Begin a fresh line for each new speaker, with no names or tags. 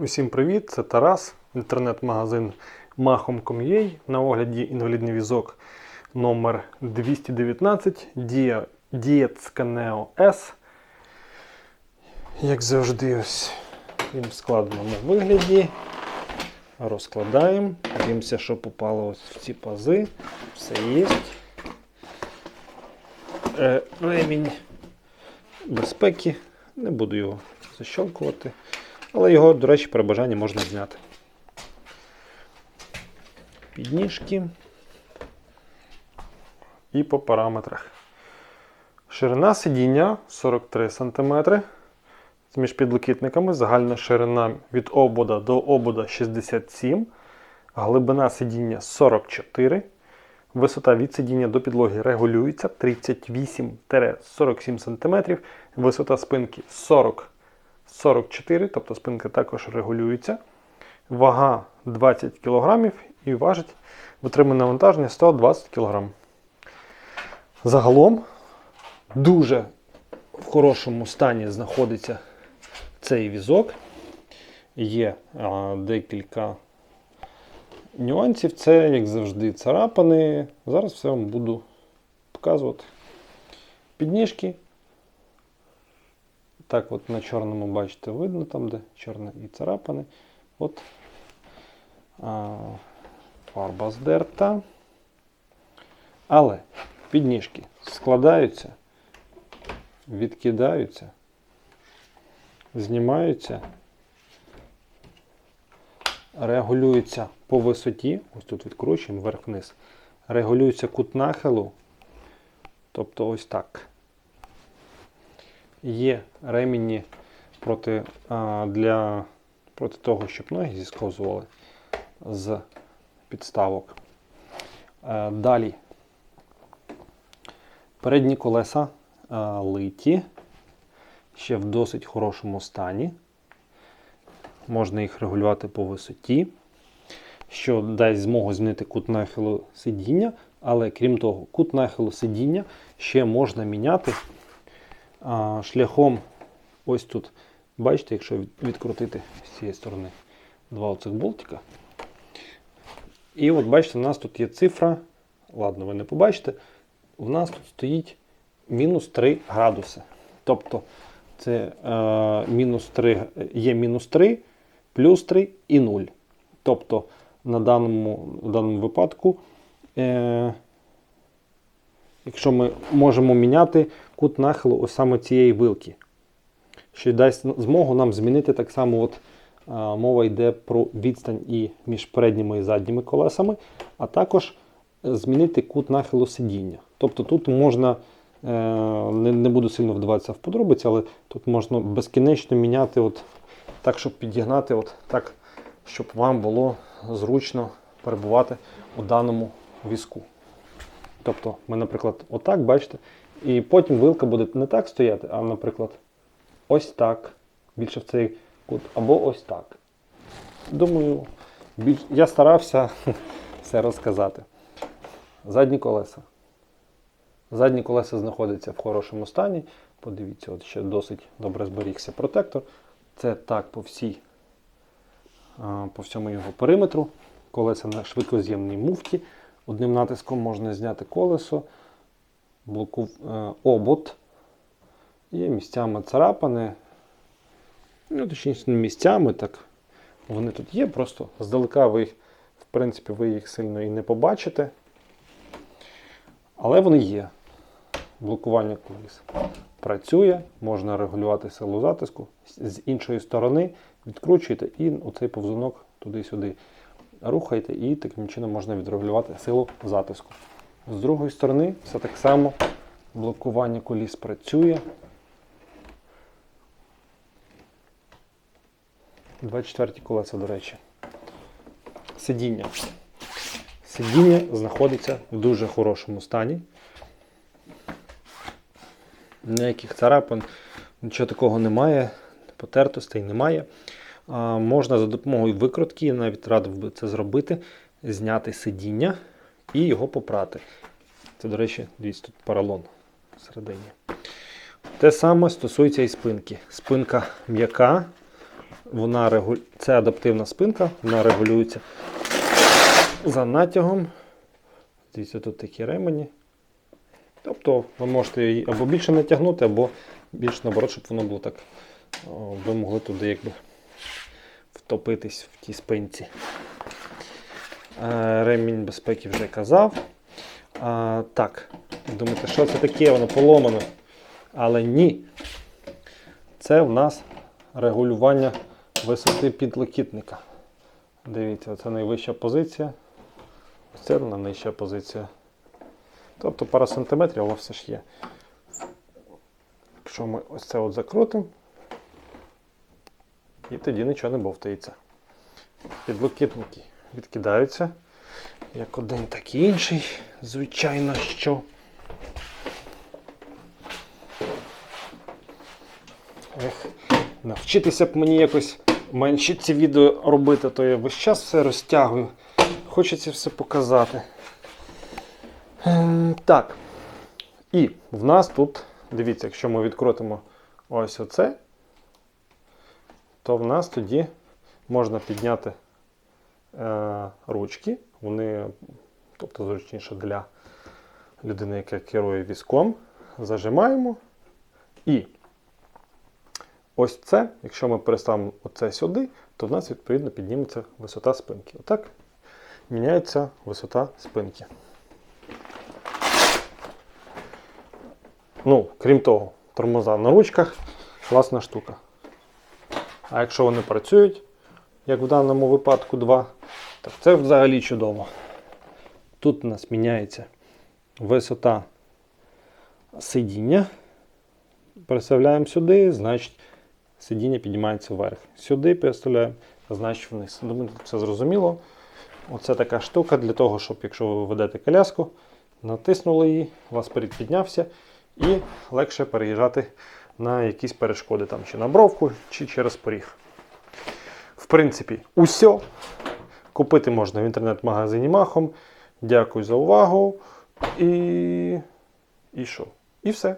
Усім привіт! Це Тарас, інтернет-магазин Mahom.com.ua. На огляді інвалідний візок номер 219 Dia Dietska Neo S. Як завжди, ось він в складеному вигляді. Розкладаємо. Дивимося, що попало ось в ці пази. Все є. Е, ремінь безпеки. Не буду його защелкувати. Але його, до речі, при бажанні можна зняти. Підніжки. І по параметрах. Ширина сидіння 43 см. Між підлокітниками загальна ширина від обода до обода 67 Глибина сидіння 44 Висота від сидіння до підлоги регулюється 38-47 см. Висота спинки 40 44, тобто спинка також регулюється. Вага 20 кг і важить витримане навантаження 120 кг. Загалом дуже в хорошому стані знаходиться цей візок. Є а, декілька нюансів. Це, як завжди, царапини. Зараз все вам буду показувати. Підніжки. Так, от на чорному, бачите, видно там, де чорне і царапини. От а, фарба здерта. Але підніжки складаються, відкидаються, знімаються, регулюються по висоті. Ось тут відкручуємо вверх-вниз. Регулюється кут нахилу. Тобто ось так. Є ремені проти, а, для, проти того, щоб ноги зісковзували з підставок. Е, Далі передні колеса е, литі, ще в досить хорошому стані. Можна їх регулювати по висоті, що дасть змогу змінити кут нахилу сидіння, але крім того, кут нахилу сидіння ще можна міняти а, шляхом ось тут. Бачите, якщо відкрутити з цієї сторони два оцих болтика. І от бачите, у нас тут є цифра. Ладно, ви не побачите. У нас тут стоїть мінус 3 градуси. Тобто це е, мінус 3, є мінус 3, плюс 3 і 0. Тобто на даному, в даному випадку, е, якщо ми можемо міняти кут нахилу ось саме цієї вилки, що дасть змогу нам змінити так само. От, мова йде про відстань і між передніми і задніми колесами, а також е, змінити кут нахилу сидіння. Тобто тут можна, е, не, не буду сильно вдаватися в подробиці, але тут можна безкінечно міняти, от, так, щоб підігнати, от, так, щоб вам було зручно перебувати у даному візку. Тобто, ми, наприклад, отак, бачите, і потім вилка буде не так стояти, а, наприклад, ось так. Більше в цей кут, або ось так. Думаю, біль- я старався все розказати. Задні колеса. Задні колеса знаходяться в хорошому стані. Подивіться, от ще досить добре зберігся протектор. Це так по всій, по всьому його периметру. Колеса на швидкоз'ємній муфті. Одним натиском можна зняти колесо, блоку, е, обод. Є місцями царапини. Ну, точніше, не місцями, так вони тут є, просто здалека ви їх, в принципі, ви їх сильно і не побачите. Але вони є. Блокування коліс працює, можна регулювати силу затиску. З іншої сторони відкручуєте і оцей повзунок туди-сюди рухаєте, і таким чином можна відрегулювати силу затиску. З другої сторони, все так само блокування коліс працює. 24 колеса, до речі. Сидіння. Сидіння знаходиться в дуже хорошому стані. Ніяких царапин, нічого такого немає, потертостей немає. Можна за допомогою викрутки, навіть радив би це зробити, зняти сидіння і його попрати. Це, до речі, дивіться, тут поролон всередині. Те саме стосується і спинки. Спинка м'яка, вона регу... це адаптивна спинка, вона регулюється за натягом. Дивіться, тут такі ремені. Тобто ви можете її або більше натягнути, або більше наоборот, щоб воно було так. Ви могли туди якби втопитись в тій спинці. Е, Ремінь безпеки вже казав. А, так, думаєте, що це таке? Воно поломано. Але ні. Це в нас регулювання висоти підлокітника. Дивіться, це найвища позиція. Ось це найнижча позиція. Тобто пара сантиметрів, але все ж є. Якщо ми ось це от закрутимо, і тоді нічого не бовтається. Підлокітники відкидаються. Як один, так і інший. Звичайно, що. Ех, навчитися б мені якось менше ці відео робити, то я весь час все розтягую. Хочеться все показати. Ем, так. І в нас тут, дивіться, якщо ми відкрутимо ось оце, то в нас тоді можна підняти е, ручки. Вони, тобто зручніше для людини, яка керує візком. Зажимаємо. І ось це, якщо ми переставимо оце сюди, то в нас відповідно підніметься висота спинки. Отак міняється висота спинки. Ну, крім того, тормоза на ручках класна штука. А якщо вони працюють, як в даному випадку два, так це взагалі чудово. Тут у нас міняється висота сидіння. Переставляємо сюди, значить сидіння піднімається вверх. Сюди переставляємо, значить вниз. Думаю, це зрозуміло. Оце така штука для того, щоб якщо ви ведете коляску, натиснули її, у вас перед піднявся і легше переїжджати на якісь перешкоди, там, чи на бровку, чи через поріг. В принципі, усе. Купити можна в інтернет-магазині Махом. Дякую за увагу. І. І що? І все.